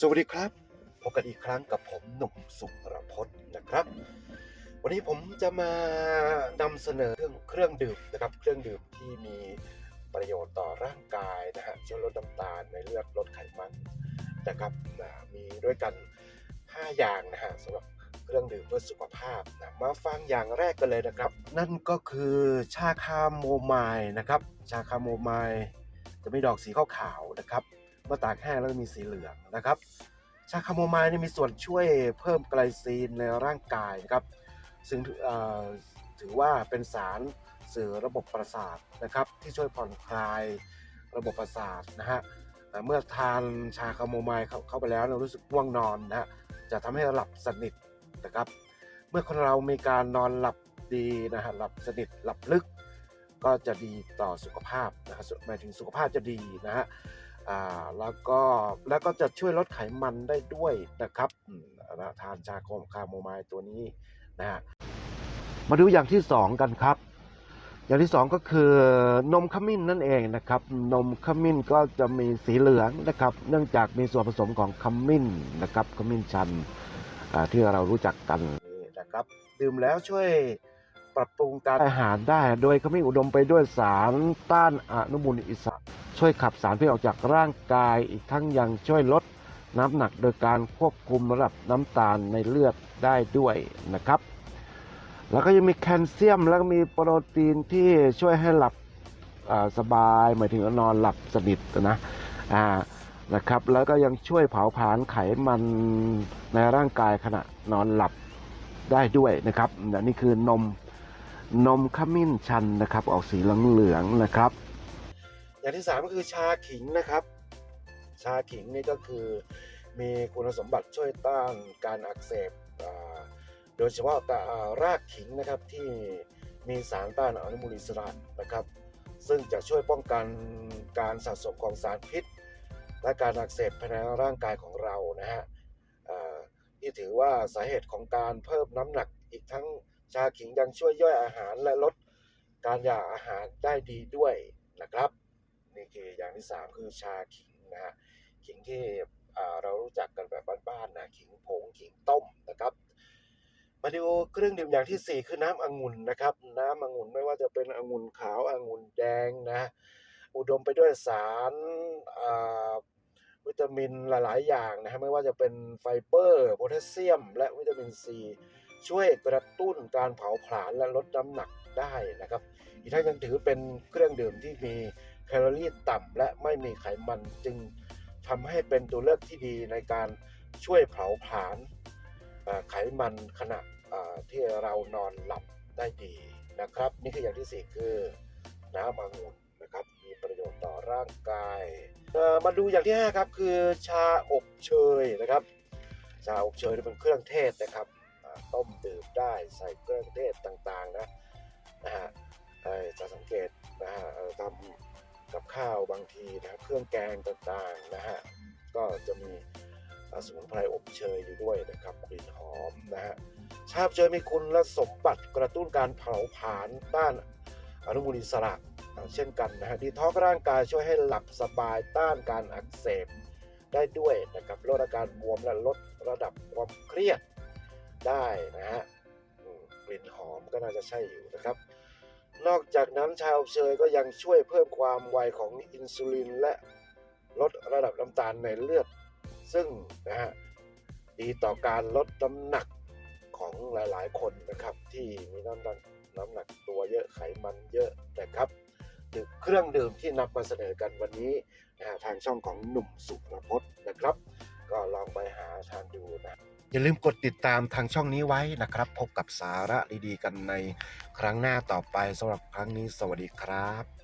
สวัสดีครับพบกันอีกครั้งกับผมหนุ่มสุรพจน์นะครับ วันนี้ผมจะมานำเสนอเรื่องเครื่องดื่มนะครับ เครื่องดื่มที่มีประโยชน์ต่อร่างกายนะฮะช่วยลดน้ำตาลในเลือดลดไขมันนะครับนะมีด้วยกัน 5 อย่างนะฮะสำหรับเครื่องดื่มเพื่อสุขภาพนะมาฟังอย่างแรกกันเลยนะครับ นั่นก็คือชาคาโมไมล์นะครับ ชาคาโมไมล์จะมีดอกสีขาวๆนะครับ เมื่อตากแห้งแล้วก็มีสีเหลืองนะครับ ชาคาโมไมล์นี่มีส่วนช่วยเพิ่มไกลซีนในร่างกายนะครับซึ่งถือว่าเป็นสารสื่อระบบประสาทนะครับ ที่ช่วยผ่อนคลายระบบประสาทนะฮะเมื่อทานชาคาโมไมล์เข้าเข้าไปแล้วเรารู้สึกง่วงนอนนะฮะจะทำให้หลับสนิทนะครับ เมื่อคนเรามีการนอนหลับดีนะฮะหลับสนิทหลับลึก ก็จะดีต่อสุขภาพนะฮะหมายถึงสุขภาพจะดีนะฮะ อ่าแล้วก็แล้วก็จะช่วยลดไขมันได้ด้วยนะครับอืมนะทานชาโคมคาโมไมล์ตัวนี้นะฮะมาดูอย่างที่สองกันครับ อย่างที่สองก็คือนมขมิ้นนั่นเองนะครับ นมขมิ้นก็จะมีสีเหลืองนะครับ เนื่องจากมีส่วนผสมของขมิ้นนะครับขมิ้นชันอ่าที่เรารู้จักกันนี่นะครับดื่มแล้วช่วยปรับปรุงการอาหารได้ โดยขมิ้นอุดมไปด้วยสารต้านอนุมูลอิสระ ช่วยขับสารพิษออกจากร่างกายอีกทั้งยังช่วยลดน้ำหนักโดยการควบคุมระดับน้ำตาลในเลือดได้ด้วยนะครับ แล้วก็ยังมีแคลเซียมแล้วก็มีโปรตีนที่ช่วยให้หลับสบายหมายถึงนอนหลับสนิทนะอ่านะครับ แล้วก็ยังช่วยเผาผลาญไขมันในร่างกายขณะนอนหลับได้ด้วยนะครับนี่คือนมนมขมิ้นชันนะครับ ออกสีเหลืองๆนะครับ อย่างที่สามก็คือชาขิงนะครับ ชาขิงนี่ก็คือมีคุณสมบัติช่วยต้านการอักเสบโดยเฉพาะรากขิงนะครับที่มีสารต้านอนุมูลอิสระนะครับ ซึ่งจะช่วยป้องกันการสะสมของสารพิษ และการอักเสบภายในร่างกายของเรานะฮะที่ถือว่าสาเหตุของการเพิ่มน้ำหนักอีกทั้งชาขิงยังช่วยย่อยอาหารและลดการอยากอาหารได้ดีด้วยนะครับ นี่คือย่างที่ 3 คือชาขิงนะฮะขิงที่เรารู้จักกันแบบบ้านๆนะขิงผงขิงต้มนะครับมาดูเครื่องดื่มอย่างทีสี่4 คือน้ำองุ่นนะครับ น้ำองุ่นไม่ว่าจะเป็นองุ่นขาวองุ่นแดงนะอุดมไปด้วยสารวิตามินหลาย ๆ อย่างนะฮะไม่ว่าจะเป็นไฟเบอร์โพแทสเซียม และวิตามินซีช่วยกระตุ้นการเผาผลาญและลดน้ำหนักได้นะครับ อีกทั้งยังถือเป็นเครื่องดื่มที่มี แคลอรี่ต่ำและไม่มีไขมันจึงทำให้เป็นตัวเลือกที่ดีในการช่วยเผาผลาญไขมันขณะที่เรานอนหลับได้ดีนะครับ นี่คืออย่างที่ 4 คือน้ำองุ่นนะครับมีประโยชน์ต่อร่างกายมาดูอย่างที่ 5 ครับ คือชาอบเชยนะครับ ชาอบเชยนี่เป็นเครื่องเทศนะครับต้มดื่มได้ใส่เครื่องเทศต่างๆนะนะฮะจะสังเกตนะฮะทำ กับข้าวบางทีนะครับเครื่องแกงต่างๆนะฮะก็จะมีสมุนไพรอบเชยอยู่ด้วยนะครับกลิ่นหอมนะฮะชาบเชยมีคุณสมบัติกระตุ้นการเผาผลาญต้านอนุมูลอิสระอ่าเช่นกันนะฮะดีท็อกร่างกายช่วยให้หลับสบายต้านการอักเสบได้ด้วยนะครับลดอาการบวมและลดระดับความเครียดได้นะฮะกลิ่นหอมก็น่าจะใช่อยู่นะครับ นอกจากนั้นชาอบเชยก็ยังช่วยเพิ่มความไวของอินซูลินและลดระดับน้ำตาลในเลือด ซึ่งนะฮะดีต่อการลดน้ำหนักของหลายๆ คนนะครับที่มีน้ำหนักน้ำหนักตัวเยอะไขมันเยอะนะครับเครื่องดื่มที่นำมาเสนอกันวันนี้นะฮะทางช่องของหนุ่มสุรพจน์นะครับ ก็ลองไปหาทานดูนะ อย่าลืมกดติดตามทางช่องนี้ไว้นะครับ พบกับสาระดีๆ กันในครั้งหน้าต่อไปสำหรับครั้งนี้สวัสดีครับ